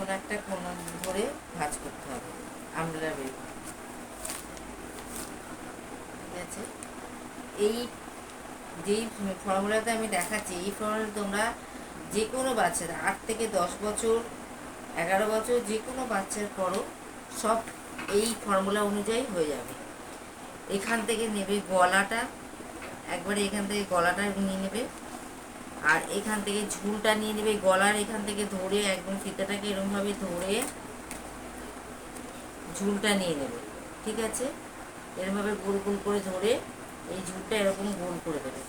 কোনো একটা কোনো ধরে ভাঁজ করতে হবে আমব্রেলা বের ঠিক আছে? এই যেই ফর্মুলাতে আমি দেখাচ্ছি, এই ফর্মুলা তোমরা যে কোনো বাচ্চারা, আট থেকে দশ বছর, এগারো বছর যে কোনো বাচ্চার করো সব এই ফর্মুলা অনুযায়ী হয়ে যাবে। এখান থেকে নেবে গলাটা, একবারে এখান থেকে গলাটা নিয়ে নেবে। আর এখান থেকে ঝুলটা নিয়ে নেবে, গলার এখান থেকে ধরে, একদম ফিতাটাকে এরকমভাবে ধরে ঝুলটা নিয়ে নেবে, ঠিক আছে? এরকমভাবে গোল গোল করে ধরে এই ঝুলটা এরকম গোল করে দেবে,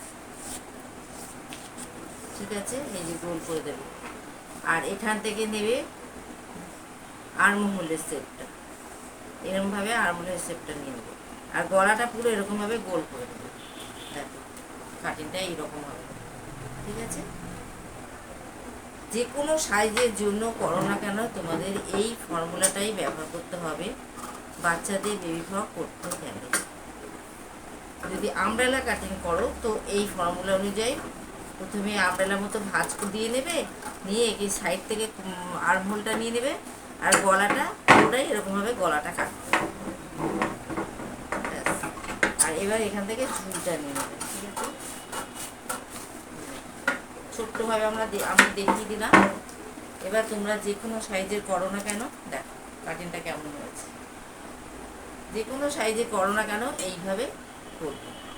ঠিক আছে? এই যে গোল করে দেবে। আর এখান থেকে নেবে আর্মহোলের শেপটা এরকমভাবে আর্মহোলের শেপটা নিয়ে নেবে। আর গলাটা পুরো এরকমভাবে গোল করে দেবে। কাটিংটা এইরকম হবে। ঠিক আছে? যে কোনো সাইজের জন্য করো না কেন, তোমাদের এই ফর্মুলাটাই ব্যবহার করতে হবে। বাচ্চাদের বেবি ফ্রক করতে গেলে। যদি আমব্রেলা কাটিং করো, তো এই ফর্মুলা অনুযায়ী প্রথমে আমব্রেলার মতো ভাঁজ দিয়ে নেবে, নিয়ে এই সাইড থেকে আর্মহোলটা নিয়ে নেবে, আর গলাটা পুরোটাই এরকমভাবে গলাটা কাটবে। আর এবার এখান থেকে ঝুলটা নিয়ে নেবে, ঠিক আছে? ছোট্টভাবে আমরা আমরা দেখিয়ে দিলাম। এবার তোমরা যে কোনো সাইজের করো না কেন, দেখো কাটিংটা কেমন হয়েছে। যে কোনো সাইজে করো না কেন, এইভাবে করবে।